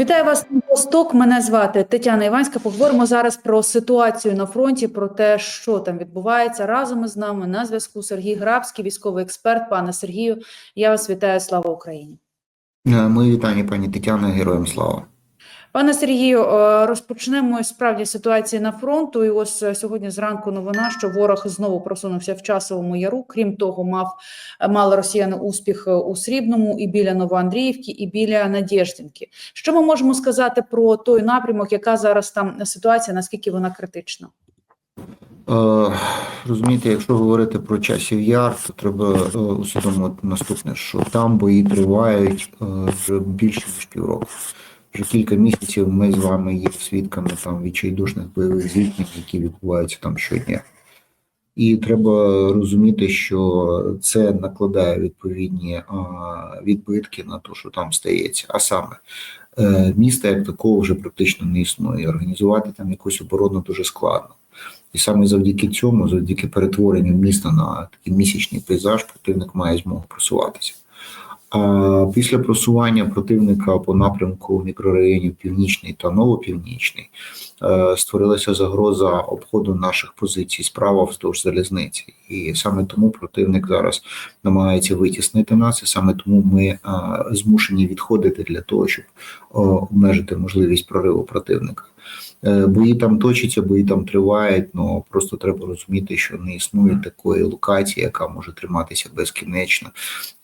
Вітаю вас Восток. Мене звати Тетяна Іванська. Поговоримо зараз про ситуацію на фронті, про те, що там відбувається разом із нами на зв'язку. Сергій Грабський, військовий експерт. Пане Сергію, я вас вітаю. Слава Україні. Ми Мої вітання, пані Тетяна, героям слава. Пане Сергію, е, розпочнемо справді ситуації на фронту. І ось е, сьогодні зранку новина, що ворог знову просунувся в часовому яру. Крім того, мав мали росіяни успіх е, у Срібному і біля Новоандріївки, і біля Надєждінки. Що ми можемо сказати про той напрямок, яка зараз там ситуація, наскільки вона критична? Е, розумієте, якщо говорити про часів яр, то треба е, усвідомити наступне, що там бої тривають е, вже більше ніж півроку. Вже кілька місяців ми з вами є свідками там відчайдушних бойових зіткнень, які відбуваються там щодня. І треба розуміти, що це накладає відповідні відбитки на те, що там стається. А саме е, міста як такого вже практично не існує. Організувати там якусь оборону дуже складно. І саме завдяки цьому, завдяки перетворенню міста на такий місячний пейзаж, противник має змогу просуватися. А після просування противника по напрямку мікрорайонів Північний та Новопівнічний е, створилася загроза обходу наших позицій справа вздовж залізниці. І саме тому противник зараз намагається витіснити нас, і саме тому ми е, змушені відходити для того, щоб е, обмежити можливість прориву противника. Е, Бої там точаться, бої там тривають, але просто треба розуміти, що не існує такої локації, яка може триматися безкінечно,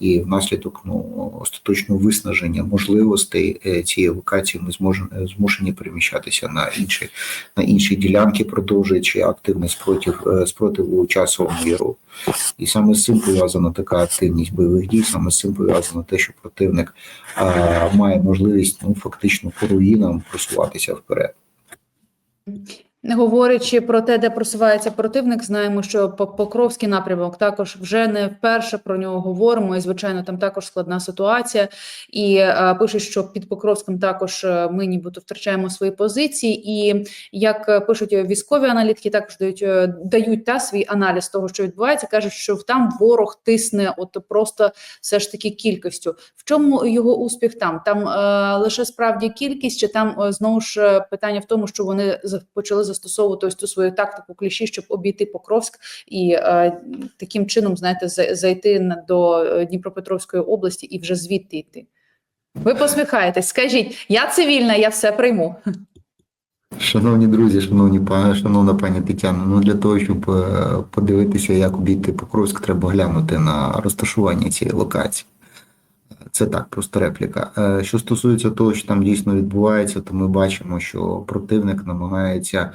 і внаслідок ну остаточного виснаження можливостей е, цієї локації ми зможемо змушені переміщатися на інші на інші ділянки, продовжуючи активний спротив е, спротиву часовому яру. І саме з цим пов'язана така активність бойових дій. Саме з цим пов'язано те, що противник а, має можливість ну фактично по руїнам просуватися вперед. Не говорячи про те, де просувається противник, знаємо, що По- Покровський напрямок також вже не вперше про нього говоримо. І звичайно, там також складна ситуація. І е, пишуть, що під Покровським також е, ми нібито втрачаємо свої позиції. І як е, пишуть військові аналітики, також дають дають та свій аналіз того, що відбувається. кажуть, що там ворог тисне, от просто все ж таки кількістю. В чому його успіх там? Там е, лише справді кількість, чи там е, знову ж питання в тому, що вони за- почали застосовувати ось ту свою тактику кліші, щоб обійти Покровськ і е, таким чином, знаєте, зайти до е, Дніпропетровської області і вже звідти йти. Ви посміхаєтесь, скажіть, я цивільна, я все прийму. Шановні друзі, шановні пани, шановна пані Тетяна, ну для того, щоб е, подивитися, як обійти Покровськ, треба глянути на розташування цієї локації. Це так, просто репліка. Е, Що стосується того, що там дійсно відбувається, то ми бачимо, що противник намагається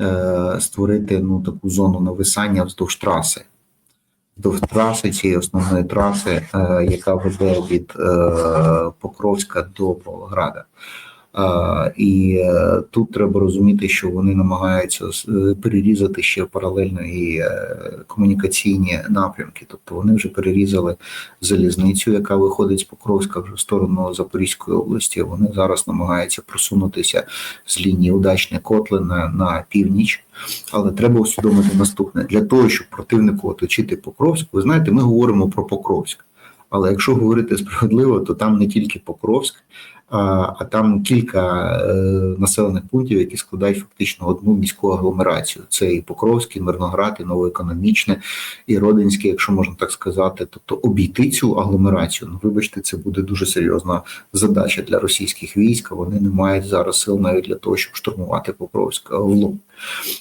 е, створити ну таку зону нависання вздовж траси. Вздовж траси цієї основної траси, е, яка веде від Покровська до Павлограда. І е, тут треба розуміти, що вони намагаються е, перерізати ще паралельно і е, комунікаційні напрямки. Тобто вони вже перерізали залізницю, яка виходить з Покровська вже в сторону Запорізької області. Вони зараз намагаються просунутися з лінії удачне котли на, на північ. Але треба усвідомити наступне: для того, щоб противнику оточити Покровськ, ви знаєте, ми говоримо про Покровськ. Але якщо говорити справедливо, то там не тільки Покровськ, а, там кілька е, населених пунктів, які складають фактично одну міську агломерацію. Це і Покровський, Мирноград, і Новоекономічне, і Родинське, якщо можна так сказати. Тобто обійти цю агломерацію, ну вибачте, це буде дуже серйозна задача для російських військ. Вони не мають зараз сил навіть для того, щоб штурмувати Покровськ в лоб.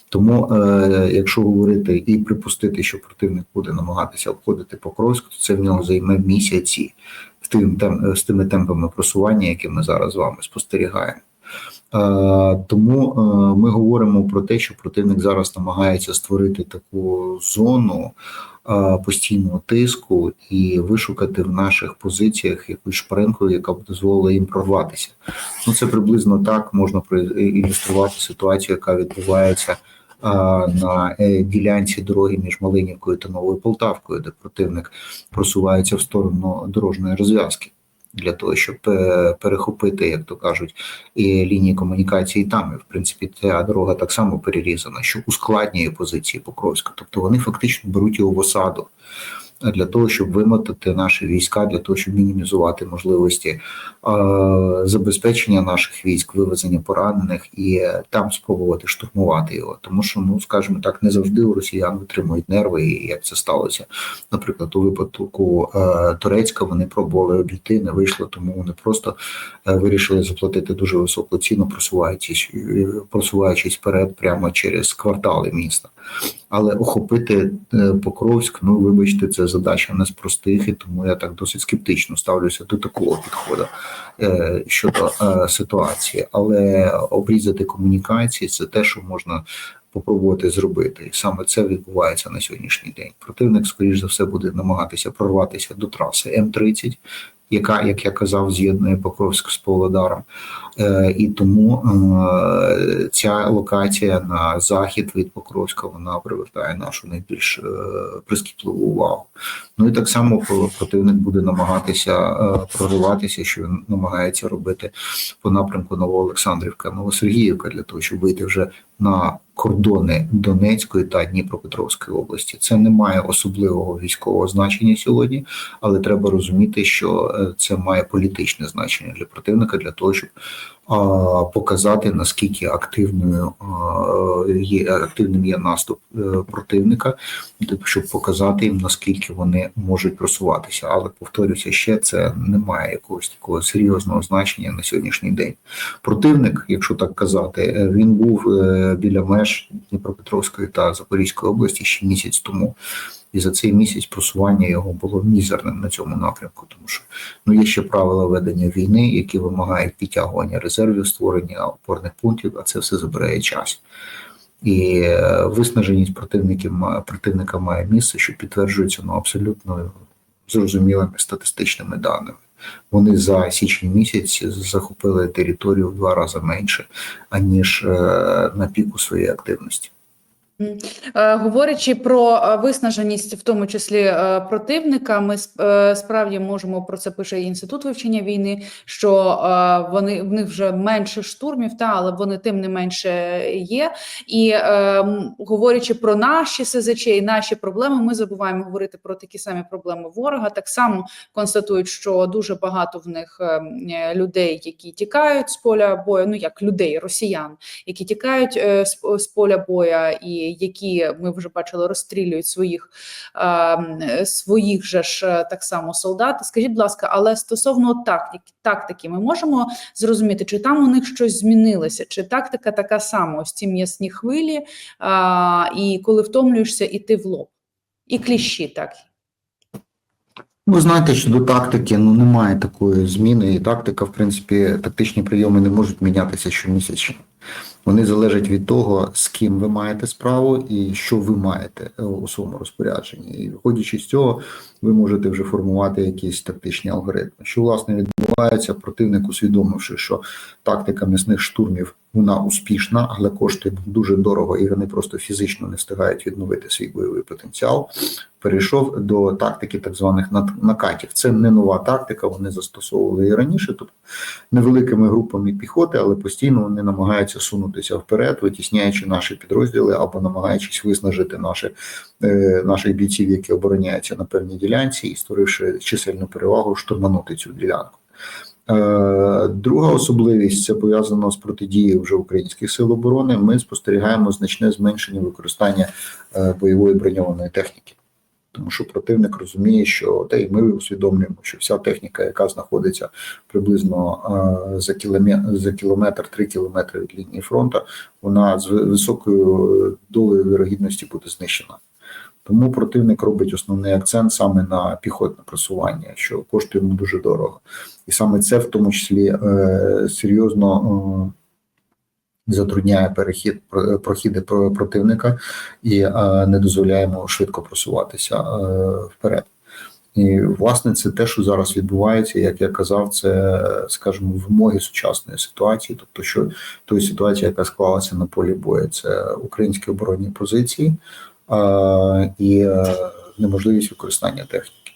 Тому, е, якщо говорити і припустити, що противник буде намагатися обходити Покровськ, то це в нього займе місяці тим тем- з тими темпами просування, які ми зараз з вами спостерігаємо. Е, Тому е, ми говоримо про те, що противник зараз намагається створити таку зону е, постійного тиску і вишукати в наших позиціях якусь шпаринку, яка б дозволила їм прорватися. Ну це приблизно так можна проілюструвати ситуацію, яка відбувається на е, ділянці дороги між Малинівкою та Новою Полтавкою, де противник просувається в сторону дорожньої розв'язки. Для того щоб е, перехопити, як то кажуть, і лінії комунікації там, і в принципі, ця дорога так само перерізана, що ускладнює позиції Покровська. Тобто вони фактично беруть його в осаду. Для того, щоб вимотати наші війська, для того, щоб мінімізувати можливості е, забезпечення наших військ, вивезення поранених і там спробувати штурмувати його. Тому що, ну скажімо так, не завжди у росіян витримують нерви, і як це сталося. Наприклад, у випадку е, Турецька вони пробували обійти, не вийшло, тому вони просто е, вирішили заплатити дуже високу ціну, просуваючись, е, просуваючись вперед прямо через квартали міста. Але охопити е, Покровськ, ну вибачте, це задача не з простих, і тому я так досить скептично ставлюся до такого підходу е, щодо е, ситуації. Але обрізати комунікації це те, що можна попробувати зробити. І саме це відбувається на сьогоднішній день. Противник, скоріш за все, буде намагатися прорватися до траси М30, яка, як я казав, з'єднує Покровськ з Павлодаром. Е, І тому е, ця локація на захід від Покровська вона привертає нашу найбільш е, прискіпливу увагу. Ну і так само про- противник буде намагатися прориватися, що він намагається робити по напрямку Новоолександрівка, Новосергіївка для того, щоб вийти вже на кордони Донецької та Дніпропетровської області. Це не має особливого військового значення сьогодні, але треба розуміти, що е, це має політичне значення для противника для того, щоб показати наскільки активною є активним є наступ е, противника, тобто, щоб показати їм наскільки вони можуть просуватися. Але повторюся, ще це не має якогось такого серйозного значення на сьогоднішній день. Противник, якщо так казати, е, він був е, біля меж Дніпропетровської та Запорізької області ще місяць тому. І за цей місяць просування його було мізерним на цьому напрямку, тому що ну є ще правила ведення війни, які вимагають підтягування резервів, створення опорних пунктів, а це все забирає час. І е, виснаженість противників противника має місце, що підтверджується ну, абсолютно зрозумілими статистичними даними. Вони за січень місяць захопили територію в два рази менше, аніж е, на піку своєї активності. Е, Говорячи про е, виснаженість, в тому числі е, противника, ми сп- справді можемо про це пише інститут вивчення війни, що вони в них вже менше штурмів, та але вони тим не менше є. І говорячи про наші СЗЧ і наші проблеми, ми забуваємо говорити про такі самі проблеми ворога. Так само констатують, що дуже багато в них людей, які тікають з поля бою, ну як людей, росіян, які тікають з поля боя, і які ми вже бачили, розстрілюють своїх е, е, своїх же ж е, так само солдат. Скажіть, будь ласка, але стосовно тактики, тактики, ми можемо зрозуміти, чи там у них щось змінилося, чи тактика така сама, ось ці м'ясні хвилі, а, і коли втомлюєшся, іти в лоб, і кліщі, так. Ви знаєте, що до тактики ну немає такої зміни, і тактика, в принципі, тактичні прийоми не можуть мінятися щомісячно. Вони залежать від того, з ким ви маєте справу і що ви маєте у своєму розпорядженні. І виходячи з цього, ви можете вже формувати якісь тактичні алгоритми. Що власне відбувається, противник, усвідомивши, що тактика м'ясних штурмів вона успішна, але коштує дуже дорого, і вони просто фізично не встигають відновити свій бойовий потенціал. Перейшов до тактики так званих накатів. Це не нова тактика, вони застосовували і раніше, тобто невеликими групами піхоти, але постійно вони намагаються сунутися вперед, витісняючи наші підрозділи або намагаючись виснажити наші, е, наших бійців, які обороняються на певній ділянці, і створивши чисельну перевагу, штурманути цю ділянку. Е, Друга особливість це пов'язано з протидією вже українських сил оборони. Ми спостерігаємо значне зменшення використання е, бойової броньованої техніки. Тому що противник розуміє, що та й ми усвідомлюємо, що вся техніка, яка знаходиться приблизно е, за кілометр, за кілометр, три кілометри від лінії фронту, вона з високою долею вірогідності буде знищена. Тому противник робить основний акцент саме на піхотне просування, що коштує йому дуже дорого. І саме це в тому числі е, серйозно е, затрудняє перехід про- прохіди про- противника і е, не дозволяє йому швидко просуватися е, вперед. І власне це те, що зараз відбувається, як я казав, це скажімо, вимоги сучасної ситуації, тобто що тої ситуації, яка склалася на полі бою, це українські оборонні позиції і е, неможливість використання техніки.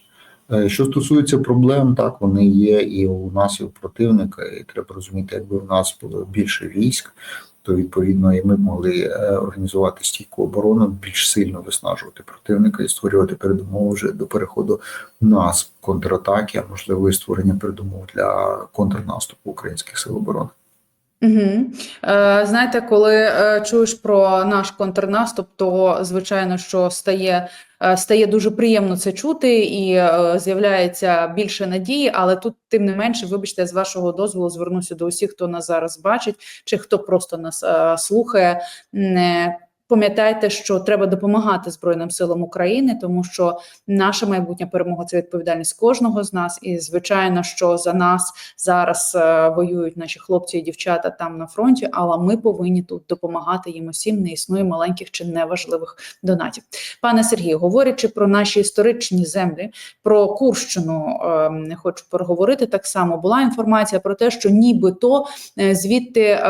Е, Що стосується проблем, так вони є і у нас, і у противника, і треба розуміти, якби в нас було більше військ, то відповідно і ми могли е, організувати стійку оборону, більш сильно виснажувати противника і створювати передумови вже до переходу на контратаки, а можливо і створення передумов для контрнаступу українських сил оборони. Угу. Е, знаєте, коли е, чуєш про наш контрнаступ, то звичайно, що стає, е, стає дуже приємно це чути, і е, з'являється більше надії. Але тут, тим не менше, вибачте, з вашого дозволу звернуся до усіх, хто нас зараз бачить, чи хто просто нас е, слухає. Не Пам'ятайте, що треба допомагати Збройним силам України, тому що наша майбутня перемога це відповідальність кожного з нас. І звичайно, що за нас зараз е, воюють наші хлопці і дівчата там на фронті, але ми повинні тут допомагати їм усім. Не існує маленьких чи неважливих донатів. Пане Сергію, говорячи про наші історичні землі, про Курщину, е, хочу переговорити так само. Була інформація про те, що нібито е, звідти е,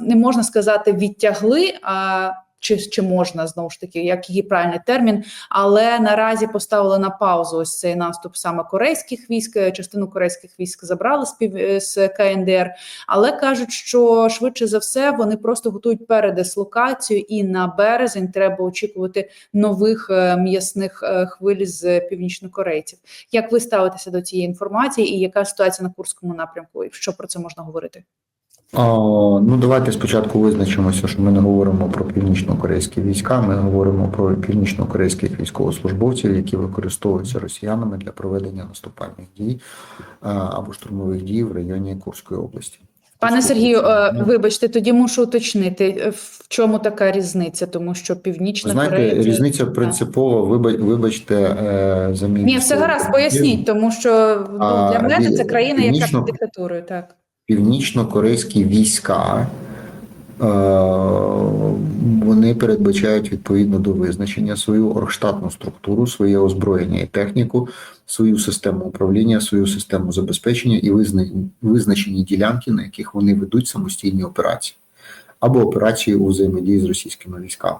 не можна сказати відтягли. А чи, чи можна знову ж таки, як її правильний термін, але наразі поставили на паузу ось цей наступ саме корейських військ. е, Частину корейських військ забрали з пів е, з КНДР, але кажуть, що швидше за все вони просто готують передислокацію, і на березень треба очікувати нових е, м'ясних хвиль з північнокорейців. Як ви ставитеся до цієї інформації, і яка ситуація на курському напрямку? І що про це можна говорити? Ну, давайте спочатку визначимося, що ми не говоримо про північно-корейські війська, ми говоримо про північно-корейських військовослужбовців, які використовуються росіянами для проведення наступальних дій або штурмових дій в районі Курської області. Пане Сергію, е, вибачте, тоді мушу уточнити, е, в чому така різниця, тому що Північна Знаєте, Корея... різниця принципова. Вибачте е, за мій Ні, все гаразд, поясніть, тому що ну, для мене це країна, яка під диктатурою, так. Північно-корейські війська. е, Вони передбачають відповідно до визначення свою оргштатну структуру, своє озброєння і техніку, свою систему управління, свою систему забезпечення і визна- визначені ділянки, на яких вони ведуть самостійні операції або операції у взаємодії з російськими військами.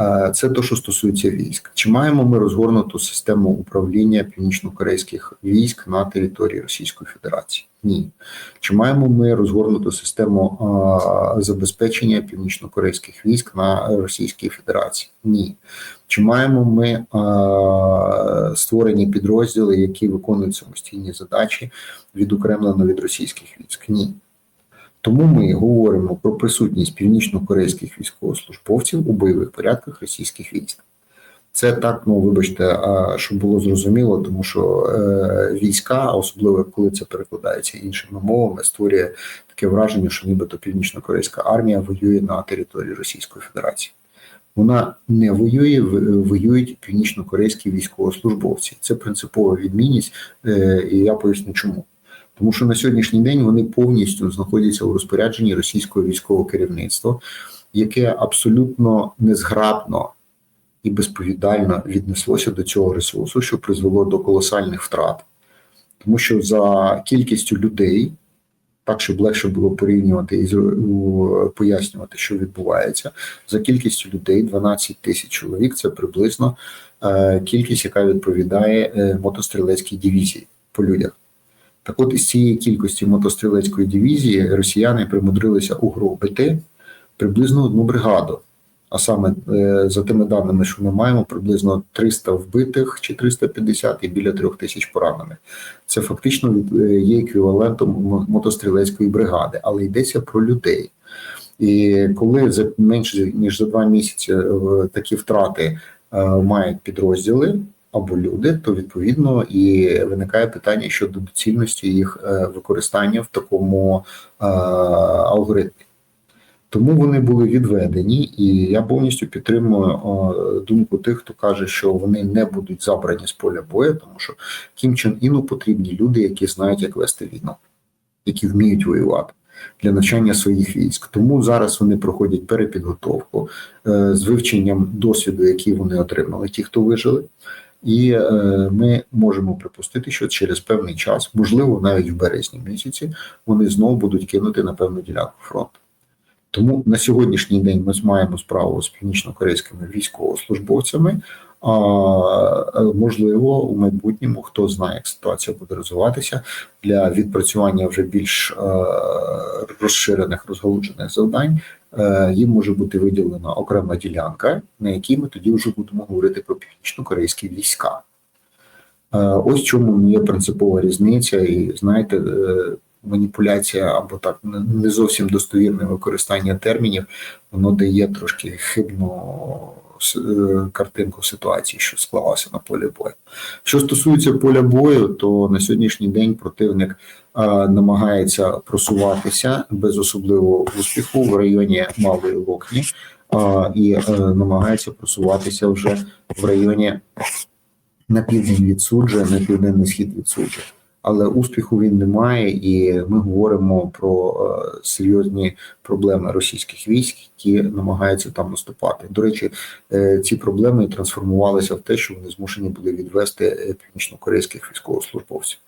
Е, Це те, що стосується військ. Чи маємо ми розгорнуту систему управління північно-корейських військ на території Російської Федерації? Ні. Чи маємо ми розгорнуту систему е, забезпечення північно-корейських військ на Російській Федерації? Ні. Чи маємо ми е, створені підрозділи, які виконують самостійні задачі, відокремлено від російських військ? Ні. Тому ми говоримо про присутність північно-корейських військовослужбовців у бойових порядках російських військ. Це так, ну вибачте, щоб було зрозуміло, тому що е, війська, особливо коли це перекладається іншими мовами, створює таке враження, що нібито північно-корейська армія воює на території Російської Федерації. Вона не воює, воюють північно-корейські військовослужбовці. Це принципова відмінність, е, і я поясню чому. Тому що на сьогоднішній день вони повністю знаходяться у розпорядженні російського військового керівництва, яке абсолютно незграбно і безповідально віднеслося до цього ресурсу, що призвело до колосальних втрат. Тому що за кількістю людей, так щоб легше було порівнювати і пояснювати, що відбувається, за кількістю людей 12 тисяч чоловік це приблизно е, кількість, яка відповідає е, мотострілецькій дивізії по людях. Так от із цієї кількості мотострілецької дивізії росіяни примудрилися угробити приблизно одну бригаду. А саме е, за тими даними, що ми маємо, приблизно 300 вбитих чи 350 і біля 3 тисяч поранених. Це фактично е, є еквівалентом мотострілецької бригади, але йдеться про людей. І коли за менше ніж за два місяці е, такі втрати мають підрозділи або люди, то відповідно і виникає питання щодо доцільності їх е, використання в такому е, алгоритмі. Тому вони були відведені, і я повністю підтримую е, думку тих, хто каже, що вони не будуть забрані з поля бою, тому що Кім Чен Іну потрібні люди, які знають, як вести війну, які вміють воювати для навчання своїх військ. Тому зараз вони проходять перепідготовку з вивченням досвіду, який вони отримали, ті, хто вижили. І е, ми можемо припустити, що через певний час, можливо, навіть в березні місяці, вони знову будуть кинути на певну ділянку фронту. Тому на сьогоднішній день ми маємо справу з північно-корейськими військовослужбовцями, А, е, можливо, у майбутньому хто знає, як ситуація буде розвиватися для відпрацювання вже більш е, розширених розгалуджених завдань. Е, Їм може бути виділена окрема ділянка, на якій ми тоді вже будемо говорити про північно-корейські війська. Е, Ось чому є принципова різниця, і знаєте, е, маніпуляція або так не- зовсім достовірне використання термінів, воно дає трошки хибну картинку ситуації, що склалася на полі бою. Що стосується поля бою, то на сьогоднішній день противник е, намагається просуватися без особливого успіху в районі Малої Локні е, і е, намагається просуватися вже в районі на південь від суджа, на південний схід від суджа. Але успіху він не має, і ми говоримо про е, серйозні проблеми російських військ, які намагаються там наступати. До речі, е, ці проблеми трансформувалися в те, що вони змушені були відвести е, північнокорейських військовослужбовців.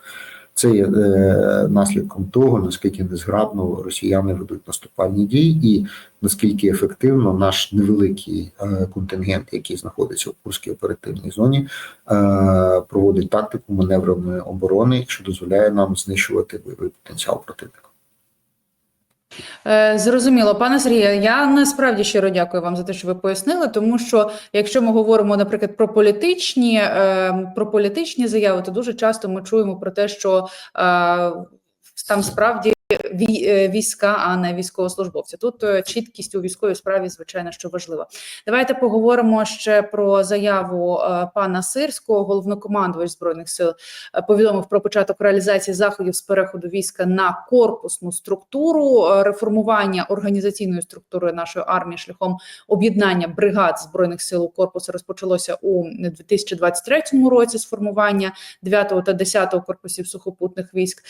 Це є е, наслідком того, наскільки незграбно росіяни ведуть наступальні дії, і наскільки ефективно наш невеликий е, контингент, який знаходиться в Курській оперативній зоні, е, проводить тактику маневреної оборони, що дозволяє нам знищувати бойовий потенціал противника. Е, Зрозуміло, пане Сергію, я насправді щиро дякую вам за те, що ви пояснили, тому що якщо ми говоримо, наприклад, про політичні, е, про політичні заяви, то дуже часто ми чуємо про те, що е, там справді війська, а не військовослужбовці. Тут е, чіткість у військовій справі, звичайно, що важлива. Давайте поговоримо ще про заяву е, пана Сирського, головнокомандувач збройних сил е, повідомив про початок реалізації заходів з переходу війська на корпусну структуру, е, реформування організаційної структури нашої армії шляхом об'єднання бригад збройних сил у корпус розпочалося у 2023 році з формування 9 та 10 корпусів сухопутних військ.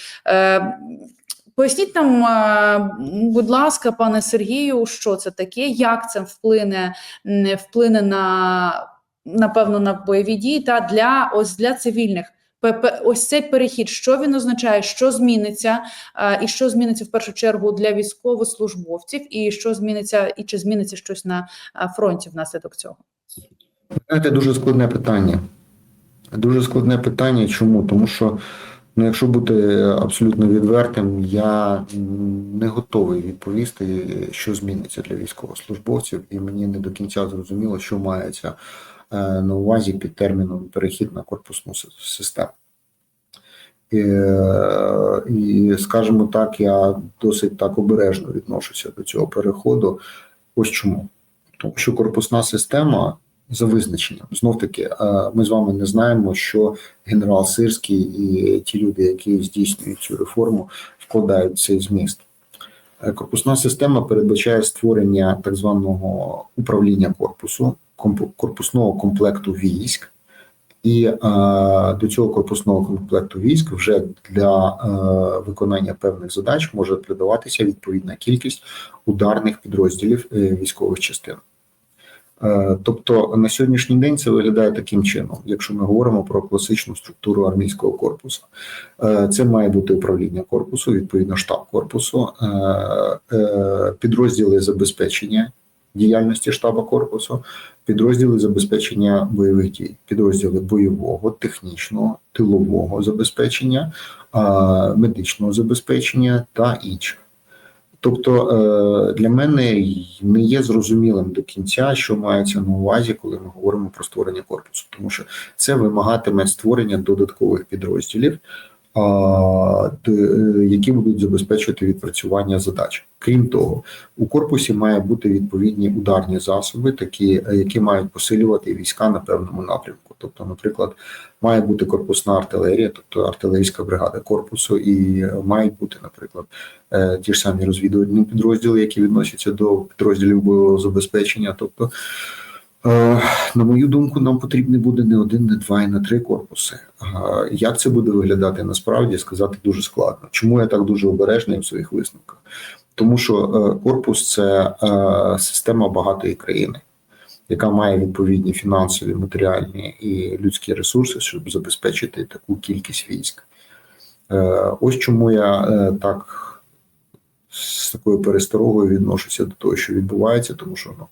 Поясніть нам, будь ласка, пане Сергію, що це таке, як це вплине, вплине на напевно на бойові дії та для ось для цивільних. Ось цей перехід, що він означає, що зміниться, і що зміниться в першу чергу для військовослужбовців, і що зміниться, і чи зміниться щось на фронті внаслідок цього? Знаєте, дуже складне питання. Дуже складне питання. Чому? Тому що, ну, якщо бути абсолютно відвертим, я не готовий відповісти, що зміниться для військовослужбовців, і мені не до кінця зрозуміло, що мається е, на увазі під терміном перехід на корпусну систему. І, е, і скажімо так, я досить так обережно відношуся до цього переходу. Ось чому. Тому що корпусна система за визначенням. Знов таки, е, ми з вами не знаємо, що генерал Сирський і ті люди, які здійснюють цю реформу, вкладають цей зміст. Е, Корпусна система передбачає створення так званого управління корпусу, корпусного комплекту військ. І е, до цього корпусного комплекту військ вже для е, виконання певних задач може придаватися відповідна кількість ударних підрозділів е, військових частин. Е, Тобто на сьогоднішній день це виглядає таким чином, якщо ми говоримо про класичну структуру армійського корпусу. Е, Це має бути управління корпусу, відповідно штаб корпусу, е, підрозділи забезпечення діяльності штабу корпусу, підрозділи забезпечення бойових дій, підрозділи бойового, технічного, тилового забезпечення, медичного забезпечення та інших. Тобто е, для мене не є зрозумілим до кінця, що мається на увазі, коли ми говоримо про створення корпусу, тому що це вимагатиме створення додаткових підрозділів, які будуть забезпечувати відпрацювання задач. Крім того, у корпусі має бути відповідні ударні засоби, такі, е, які мають посилювати війська на певному напрямку. Тобто, наприклад, має бути корпусна артилерія, тобто артилерійська бригада корпусу, і е, мають бути, наприклад, е, ті ж самі розвідувальні підрозділи, які відносяться до підрозділів бойового забезпечення. Тобто, е, на мою думку, нам потрібні буде не один, не два і не три корпуси. Е, Як це буде виглядати насправді, сказати дуже складно. Чому я так дуже обережний в своїх висновках? Тому що е, корпус це е, система багатої країни, яка має відповідні фінансові, матеріальні і людські ресурси, щоб забезпечити таку кількість військ. Е, Ось чому я е, так з такою пересторогою відношуся до того, що відбувається, тому що ну,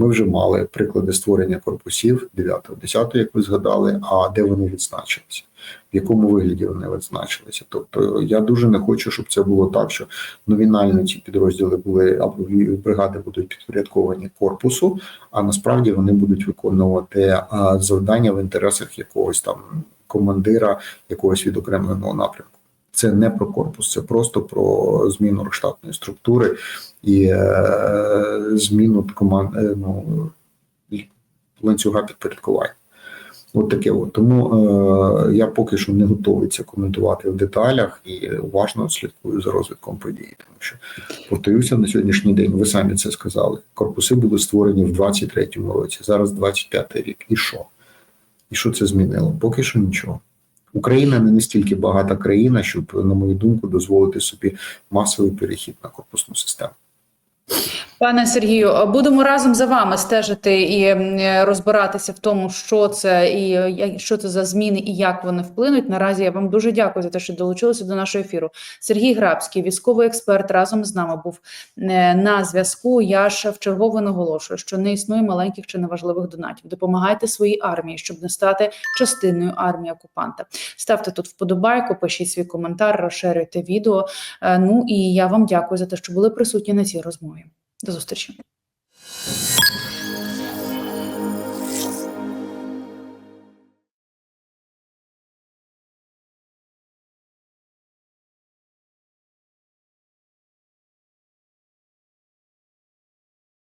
ми вже мали приклади створення корпусів 9-10, як ви згадали, а де вони відзначилися, в якому вигляді вони відзначилися. Тобто я дуже не хочу, щоб це було так, що номінально ці підрозділи були або бригади будуть підпорядковані корпусу, а насправді вони будуть виконувати завдання в інтересах якогось там командира якогось відокремленого напрямку. Це не про корпус, це просто про зміну штатної структури і е, зміну команд е, ну, ланцюга підпорядкування. От таке от. Тому е, я поки що не готовий це коментувати в деталях і уважно слідкую за розвитком подій. Тому що повторюся на сьогоднішній день, ви самі це сказали. Корпуси були створені в 23-му році, зараз 25-й рік. І що? І що це змінило? Поки що нічого. Україна не настільки багата країна, щоб, на мою думку, дозволити собі масовий перехід на корпусну систему. Пане Сергію, будемо разом за вами стежити і розбиратися в тому, що це і що це за зміни і як вони вплинуть. Наразі я вам дуже дякую за те, що долучилися до нашого ефіру. Сергій Грабський, військовий експерт, разом з нами був е, на зв'язку. Я ж вчергово наголошую, що не існує маленьких чи неважливих донатів. Допомагайте своїй армії, щоб не стати частиною армії окупанта. Ставте тут вподобайку, пишіть свій коментар, розширюйте відео. Е, Ну і я вам дякую за те, що були присутні на цій розмові. До зустрічі.